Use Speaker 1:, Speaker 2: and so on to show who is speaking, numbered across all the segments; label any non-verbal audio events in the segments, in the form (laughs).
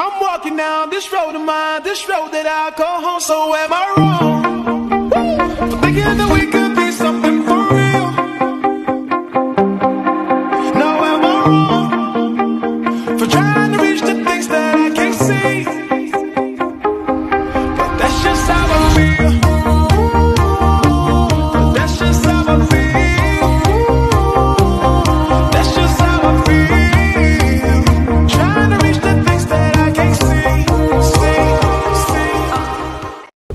Speaker 1: I'm walking down this road of mine, this road that I call home. So am I wrong? Thinking that we could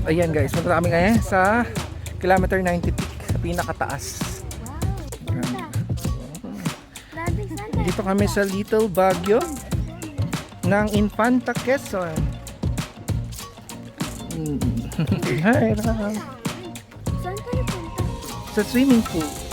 Speaker 2: Ayan guys, punta kami ngayon sa kilometer 90 peak sa pinakataas. Dito kami sa Little Baguio ng Infanta Quezon. Hi, Ram.
Speaker 3: Kayo punta?
Speaker 2: Sa swimming pool.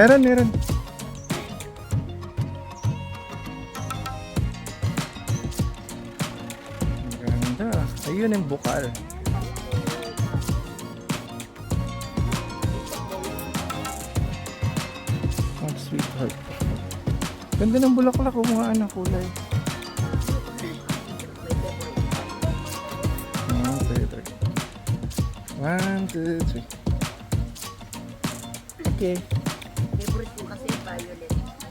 Speaker 2: Meron, meron. Ganda. Ayun yung bukal. Oh, sweetheart. Ganda ng bulaklak oh, mga anak kulay. Two, three. One. Okay.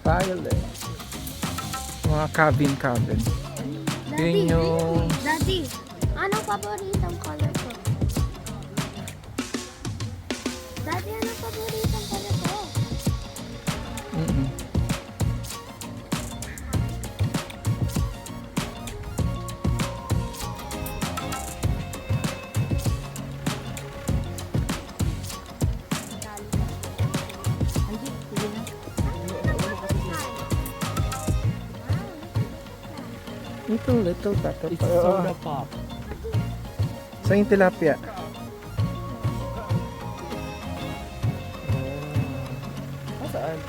Speaker 3: Violet.
Speaker 2: Violet. Mga cabin cabin.
Speaker 3: Daddy,
Speaker 2: Yun yung-
Speaker 3: Daddy, anong paboritong color
Speaker 2: Little, little butterfly.
Speaker 4: It's soda pop.
Speaker 2: Sa yung tilapia.
Speaker 4: Saan?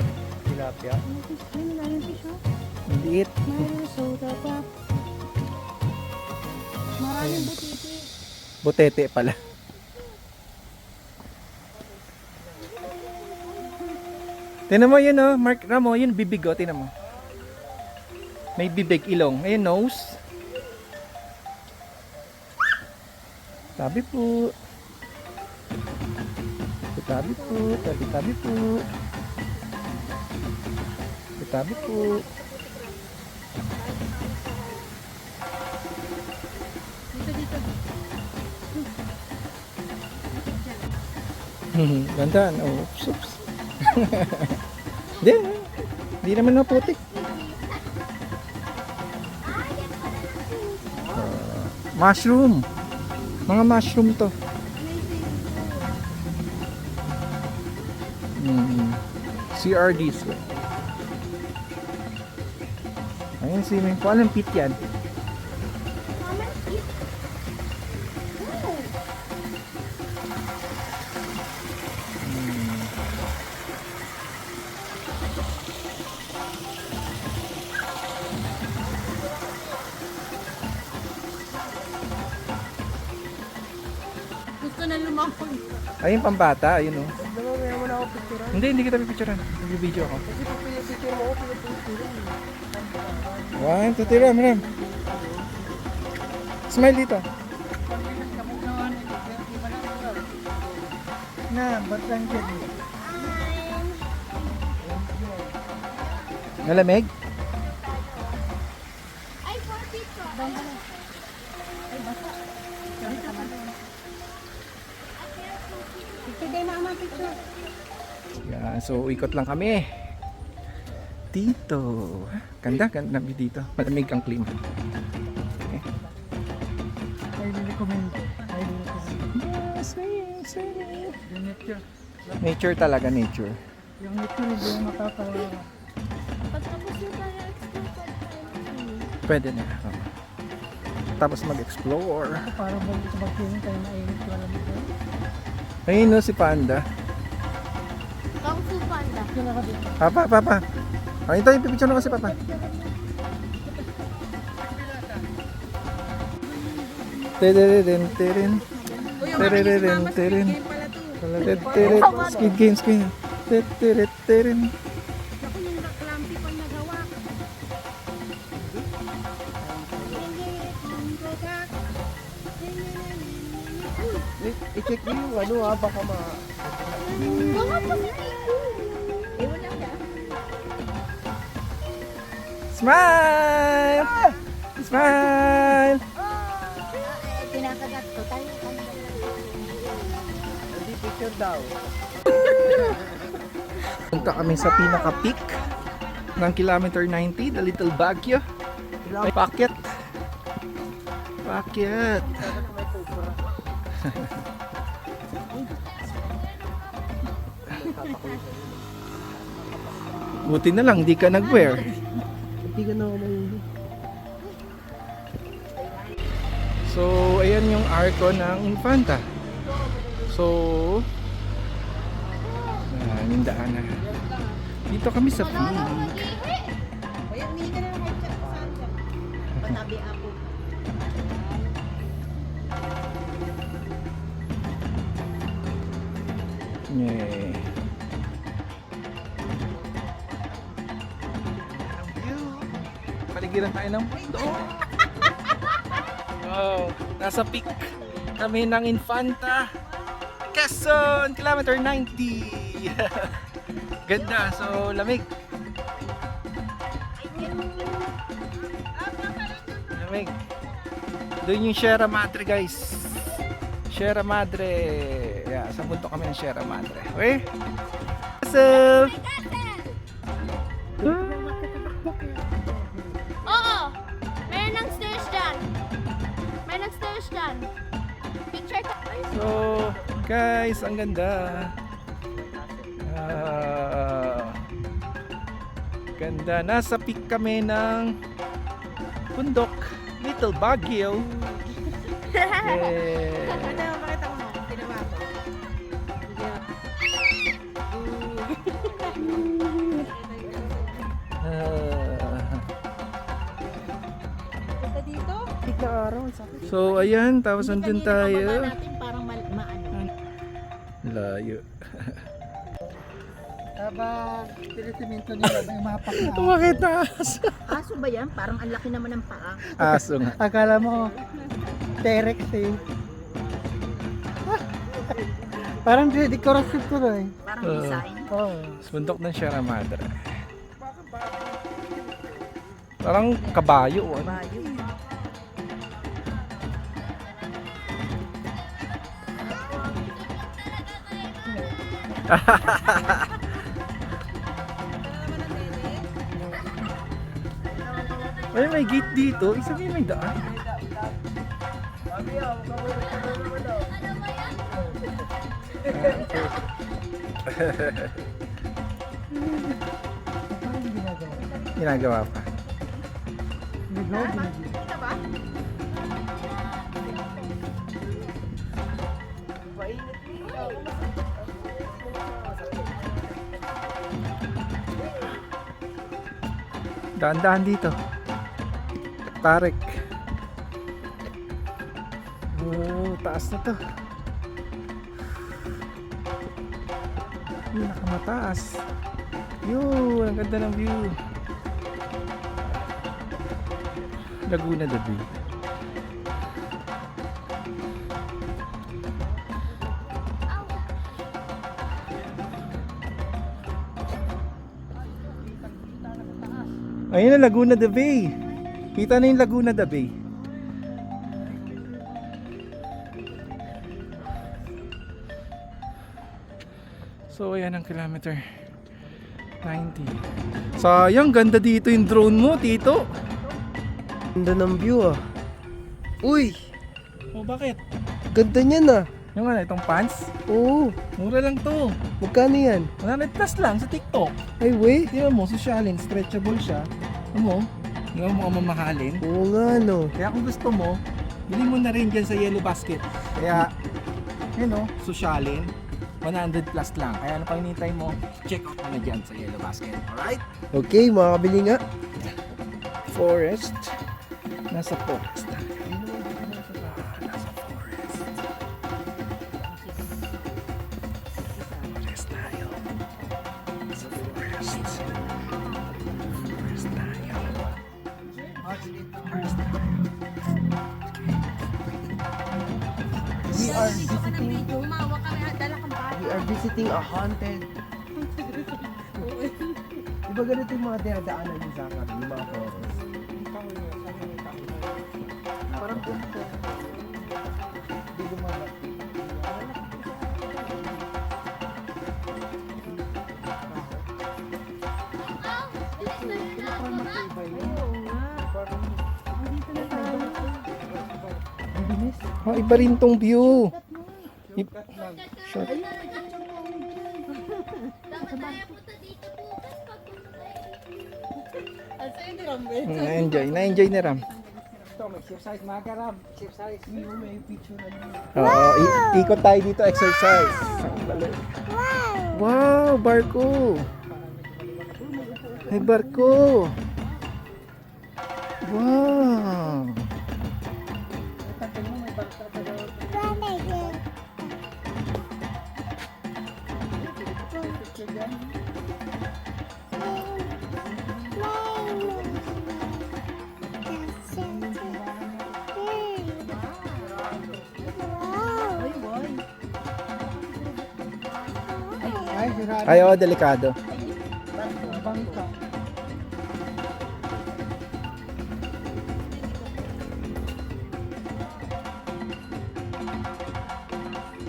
Speaker 4: Tilapia?
Speaker 3: Ay, maraming fish, oh.
Speaker 2: Ang liit.
Speaker 3: Maraming soda pa. Maraming butiti.
Speaker 2: Butete pala. Tinan mo yun oh, Mark Ramo, yun bibig oh, tinan mo. May bibig, ilong. Ayun, nose. Tabi po. Tabi po, tabi tabi po. Tabi po. Hmm, Ganda, oh, oops, oops. (laughs) Hindi, hindi naman na putik. Ah, mushroom. Mga mushroom to. Hmm. CRDs. Ayun, swimming pool. Anong pit yan?
Speaker 3: Gusto na lumapag.
Speaker 2: Ayun, pambata. Ayun, oh.
Speaker 4: Dalawa kaya mo na ako picture.
Speaker 2: Hindi, hindi kita pipicturean. Nag-video ako.
Speaker 4: Kasi pag pinipicture mo ako, pinipicture mo.
Speaker 2: One, two, three, ram, ram. Smile dito.
Speaker 4: Na, ba't lang dyan?
Speaker 2: Malamig?
Speaker 3: Ay, for picture. Ay, basta. Picture day, mama, picture.
Speaker 2: Yan, so ikot lang kami. Dito. Ganda, ganda dito. Malamig ang klima.
Speaker 4: Highly recommend. Highly recommend.
Speaker 2: Yung
Speaker 4: nature.
Speaker 2: Nature talaga, nature.
Speaker 4: Yung nature, hindi yung matatawa.
Speaker 3: Pagtapos nyo tayo explore.
Speaker 2: Pwede na. Oo. Tapos mag-explore.
Speaker 4: Para mag-feeling tayo mainit wala nito.
Speaker 2: Ayun no, si Panda.
Speaker 3: Kung Fu Panda.
Speaker 2: Papa, papa. Ay, ito yung pipicture na kasi papa. Tereren, teren. Tereren, teren. Tereren, Squid Game, Squid Game. Tereren, teren.
Speaker 3: Ako yung lampi pang nagawa.
Speaker 4: I-check yung ano ha, baka ma...
Speaker 3: Mga pa si Tico. Wala na.
Speaker 2: Smile! Smile!
Speaker 3: Eh, Kinakagat ko. Tayo
Speaker 4: Hindi picture daw.
Speaker 2: Punta kami sa pinaka-peak ng kilometer 90, the Little Baguio. Ay, packet. Packet. (laughs) Buti na lang, di ka nag-wear.
Speaker 4: Hindi ka na ako.
Speaker 2: So, ayan yung arko ng Infanta. So, yan yung daanan. Dito kami sa peak. Yay. Paligiran tayo ng mundo. (laughs) wow, nasa peak kami ng Infanta. Quezon, kilometer 90. (laughs) Ganda, so lamig. Lamig. Doon yung Sierra Madre guys. Sierra Madre. Yeah, sa bundok kami ng Sierra Madre. Okay? So,
Speaker 3: Oo! May nang stairs dyan. May nang stairs dyan. Picture ka.
Speaker 2: so guys, ang ganda. Ah, ganda. Nasa peak kami ng bundok. Little Baguio. (laughs) Yeah. So ayan, tapos andun tayo.
Speaker 3: natin parang maano.
Speaker 2: Layo. (laughs)
Speaker 4: Habang tinitimento nila, (laughs) may mapak na.
Speaker 2: Tumakit taas.
Speaker 3: Aso ba yan? Parang ang laki naman ng paa.
Speaker 2: Aso nga.
Speaker 4: Akala mo, Terex eh. (laughs) Parang na eh.
Speaker 3: Parang design.
Speaker 2: Sa bundok ng Sierra Madre. Parang kabayo. Ano?
Speaker 3: Bayo. (laughs)
Speaker 2: Ay, may gate dito. Isa may may daan.
Speaker 4: Parang ginagawa.
Speaker 2: Ginagawa pa.
Speaker 4: Ligaw, binigyan.
Speaker 2: Daan-daan dito. Tarek. Oh, taas na to. Pinakamataas. Yun, ang ganda ng view. Laguna de Bay. Ayun na, Laguna de Bay. Kita na yung Laguna de Bay. So, ayan ang kilometer 90. Sayang, ganda dito yung drone mo, Tito.
Speaker 4: Ganda ng view ah. Uy,
Speaker 2: Oh, bakit?
Speaker 4: ganda niyan ah.
Speaker 2: Yung ano, itong pants?
Speaker 4: Oo,
Speaker 2: Mura lang to.
Speaker 4: magkano yan?
Speaker 2: 100 plus lang sa TikTok.
Speaker 4: Ay, wey.
Speaker 2: Tingnan mo, sosyalin, stretchable siya. Ano mo? Hindi mo mga mamahalin.
Speaker 4: Oo nga no.
Speaker 2: Kaya kung gusto mo, bili mo na rin dyan sa Yellow Basket. Kaya, Yun o, sosyalin. 100 plus lang. Kaya ano pa hinintay mo? Check out mo na dyan sa Yellow Basket. Alright?
Speaker 4: Okay, makakabili nga.
Speaker 2: Forest. Nasa forest. Nasa forest. Forest tayo. Nasa forest. Forest tayo. Forest tayo.
Speaker 4: We are visiting, visiting a haunted. Di ba ganito yung mga dinadaanan yung Zakar, yung mga forest? Parang ganito. Di lumalaki.
Speaker 2: Oh, iba rin tong view. I- Short.
Speaker 3: Dapat
Speaker 2: Na-enjoy. Na-enjoy ni Ram. Oo, i- ikot tayo dito, exercise. Wow, barko. May barko. Wow. Ay, oh, delikado.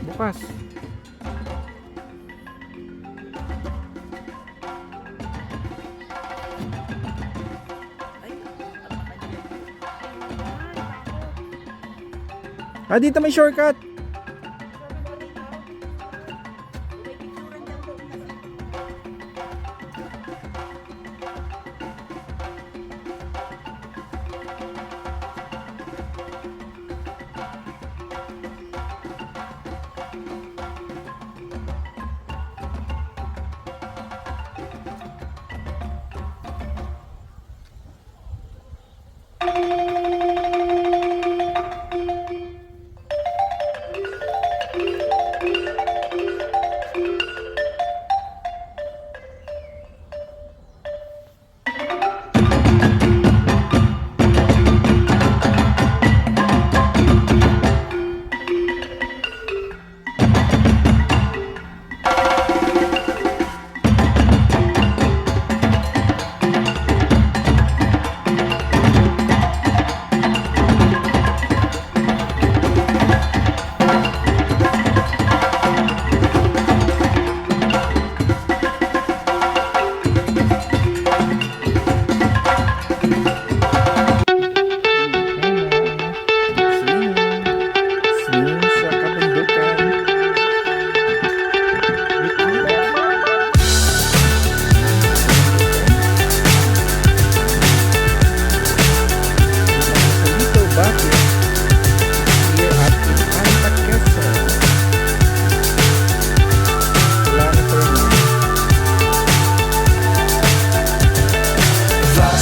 Speaker 2: Bukas. Ah, dito may shortcut.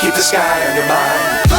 Speaker 5: Keep the sky on your mind.